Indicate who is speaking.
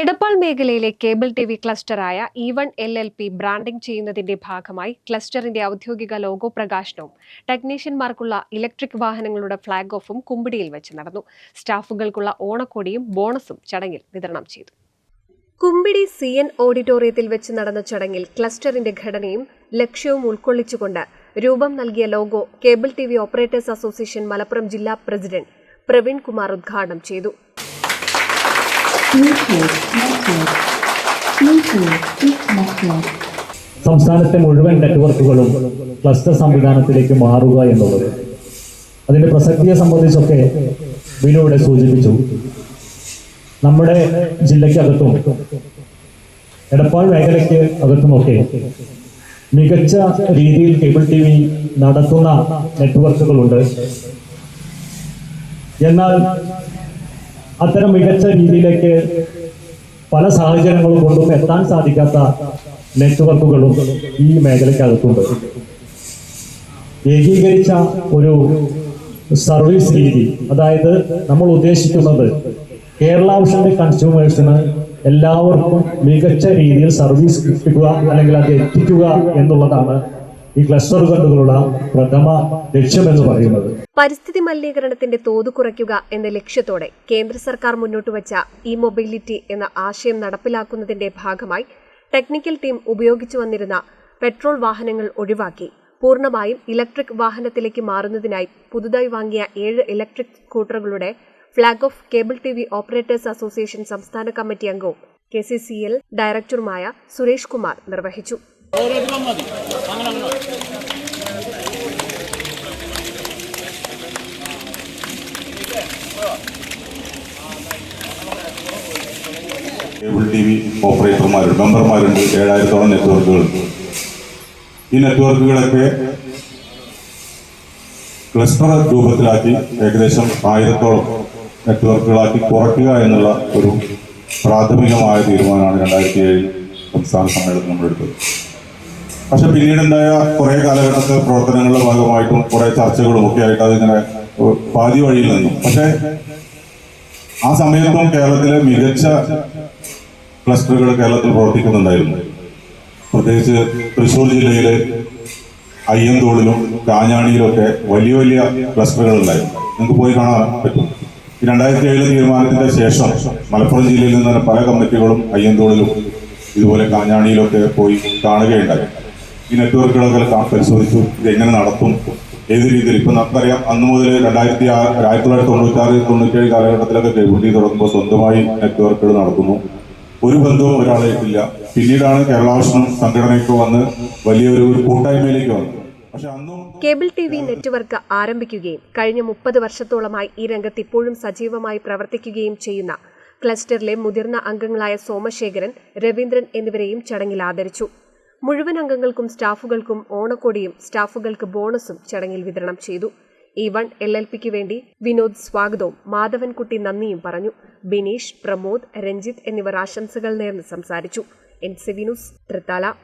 Speaker 1: എടപ്പാൾ മേഖലയിലെ cable T V ക്ലസ്റ്ററായ E one L L P branding ചെയ്യുന്നതിന്റെ ഭാഗമായി ക്ലസ്റ്ററിന്റെ ഔദ്യോഗിക ലോഗോ പ്രകാശനവും ടെക്നീഷ്യന്മാർക്കുള്ള ഇലക്ട്രിക് വാഹനങ്ങളുടെ ഫ്ളാഗ് ഓഫും കുമ്പിടിയിൽ വെച്ച് നടന്നു. സ്റ്റാഫുകൾക്കുള്ള ഓണക്കോടിയും ബോണസും ചടങ്ങിൽ വിതരണം ചെയ്തു. കുമ്പിടി സി എൻ ഓഡിറ്റോറിയത്തിൽ വെച്ച് നടന്ന ചടങ്ങിൽ ക്ലസ്റ്ററിന്റെ ഘടനയും ലക്ഷ്യവും ഉൾക്കൊള്ളിച്ചുകൊണ്ട് രൂപം നൽകിയ logo cable T V operators association Malappuram ജില്ലാ പ്രസിഡന്റ് പ്രവീൺ കുമാർ ഉദ്ഘാടനം ചെയ്തു.
Speaker 2: സംസ്ഥാനത്തെ മുഴുവൻ നെറ്റ്വർക്കുകളും ക്ലസ്റ്റർ സംവിധാനത്തിലേക്ക് മാറുക എന്നുള്ളത്. അതിന്റെ പ്രസക്തിയെ സംബന്ധിച്ചൊക്കെ വിനോട് സൂചിപ്പിച്ചു. നമ്മുടെ ജില്ലയ്ക്കകത്തും എടപ്പാൾ മേഖലയ്ക്ക് അകത്തുമൊക്കെ മികച്ച രീതിയിൽ കേബിൾ ടി വി നടത്തുന്ന നെറ്റ്വർക്കുകളുണ്ട്. എന്നാൽ അത്തരം മികച്ച രീതിയിലേക്ക് പല സാഹചര്യങ്ങളും കൊണ്ടും എത്താൻ സാധിക്കാത്ത നെറ്റ്വർക്കുകളും ഈ മേഖലയ്ക്കകത്തുണ്ട്. ഏകീകരിച്ച ഒരു സർവീസ് രീതി അതായത് നമ്മൾ ഉദ്ദേശിക്കുന്നത് കേരള ഔഷധ കൺസ്യൂമേഴ്സിന് എല്ലാവർക്കും മികച്ച രീതിയിൽ സർവീസ് കിട്ടുക അല്ലെങ്കിൽ അത് എത്തിക്കുക എന്നുള്ളതാണ് ഈ ക്ലസ്റ്റർ കണ്ടുകളുടെ പ്രഥമ ലക്ഷ്യമെന്ന് പറയുന്നത്.
Speaker 1: പരിസ്ഥിതി മലിനീകരണത്തിന്റെ തോത് കുറയ്ക്കുക എന്ന ലക്ഷ്യത്തോടെ കേന്ദ്ര സർക്കാർ മുന്നോട്ട് വച്ച ഇ മൊബിലിറ്റി എന്ന ആശയം നടപ്പിലാക്കുന്നതിന്റെ ഭാഗമായി ടെക്നിക്കൽ ടീം ഉപയോഗിച്ചു വന്നിരുന്ന പെട്രോൾ വാഹനങ്ങൾ ഒഴിവാക്കി. പൂർണമായും ഇലക്ട്രിക് വാഹനത്തിലേക്ക് മാറുന്നതിനായി പുതുതായി വാങ്ങിയ ഏഴ് electric സ്കൂട്ടറുകളുടെ flag off cable T V operators association സംസ്ഥാന കമ്മിറ്റി അംഗവും കെ സി സി എൽ ഡയറക്ടറുമായ സുരേഷ് കുമാർ നിർവഹിച്ചു.
Speaker 3: കേബിൾ ടി വി ഓപ്പറേറ്റർമാരുണ്ട് മെമ്പർമാരുണ്ട് ഏഴായിരത്തോളം നെറ്റ്വർക്കുകളുണ്ട് ഈ നെറ്റ്വർക്കുകളൊക്കെ ക്ലസ്റ്റർ രൂപത്തിലാക്കി ഏകദേശം ആയിരത്തോളം നെറ്റ്വർക്കുകളാക്കി കുറയ്ക്കുക എന്നുള്ള ഒരു പ്രാഥമികമായ തീരുമാനമാണ് രണ്ടായിരത്തി ഏഴിൽ സംസ്ഥാന സമ്മേളനം നമ്മൾ എടുത്തത് പക്ഷെ പിന്നീടുണ്ടായ കുറേ കാലഘട്ടത്തിൽ പ്രവർത്തനങ്ങളുടെ ഭാഗമായിട്ടും കുറേ ചർച്ചകളും ഒക്കെ ആയിട്ട് അതിങ്ങനെ പാതി വഴിയിൽ നിന്നു. പക്ഷേ ആ സമയത്തും കേരളത്തിലെ മികച്ച ക്ലസ്റ്ററുകൾ കേരളത്തിൽ പ്രവർത്തിക്കുന്നുണ്ടായിരുന്നു. പ്രത്യേകിച്ച് തൃശ്ശൂർ ജില്ലയിലെ അയ്യന്തോളിലും കാഞ്ഞാണിയിലൊക്കെ വലിയ വലിയ ക്ലസ്റ്ററുകൾ ഉണ്ടായിരുന്നു നിങ്ങൾക്ക് പോയി കാണാൻ പറ്റും. രണ്ടായിരത്തി ഏഴിലെ തീരുമാനത്തിന്റെ ശേഷം മലപ്പുറം ജില്ലയിൽ നിന്ന് പല കമ്മിറ്റികളും അയ്യന്തോളിലും ഇതുപോലെ കാഞ്ഞാണിയിലൊക്കെ പോയി കാണുകയുണ്ടായി. ഈ നെറ്റ്വർക്കുകളൊക്കെ പരിശോധിച്ചു. ഇത് എങ്ങനെ നടത്തും? ഏത് രീതിയിൽ? ഇപ്പൊ നമുക്കറിയാം അന്ന് മുതൽ രണ്ടായിരത്തി ആയിരത്തി തൊള്ളായിരത്തി തൊണ്ണൂറ്റാറ് തൊണ്ണൂറ്റേഴ് കാലഘട്ടത്തിലൊക്കെ കേബിൾ ടി തുടങ്ങുമ്പോൾ സ്വന്തമായി നെറ്റ്വർക്കുകൾ നടത്തുന്നു ഒരു ബന്ധവും ഒരാളേക്കില്ല പിന്നീടാണ് കേരളാവിഷ്ണു സംഘടനയ്ക്ക് വന്ന് വലിയൊരു കൂട്ടായ്മയിലേക്ക് വന്നത്.
Speaker 1: കേബിൾ ടി വി നെറ്റ്വർക്ക് ആരംഭിക്കുകയും കഴിഞ്ഞ മുപ്പത് വർഷത്തോളമായി ഈ രംഗത്ത് ഇപ്പോഴും സജീവമായി പ്രവർത്തിക്കുകയും ചെയ്യുന്ന ക്ലസ്റ്ററിലെ മുതിർന്ന അംഗങ്ങളായ സോമശേഖരൻ രവീന്ദ്രൻ എന്നിവരെയും ചടങ്ങിൽ ആദരിച്ചു. മുഴുവൻ അംഗങ്ങൾക്കും സ്റ്റാഫുകൾക്കും ഓണക്കോടിയും സ്റ്റാഫുകൾക്ക് ബോണസും ചടങ്ങിൽ വിതരണം ചെയ്തു. ഇ വൺ എൽ എൽ പിക്ക് വേണ്ടി വിനോദ് സ്വാഗതവും മാധവൻകുട്ടി നന്ദിയും പറഞ്ഞു. ബിനീഷ് പ്രമോദ് രഞ്ജിത്ത് എന്നിവർ ആശംസകൾ നേർന്ന് സംസാരിച്ചു. എൻ സി വിനുസ് തൃത്താല.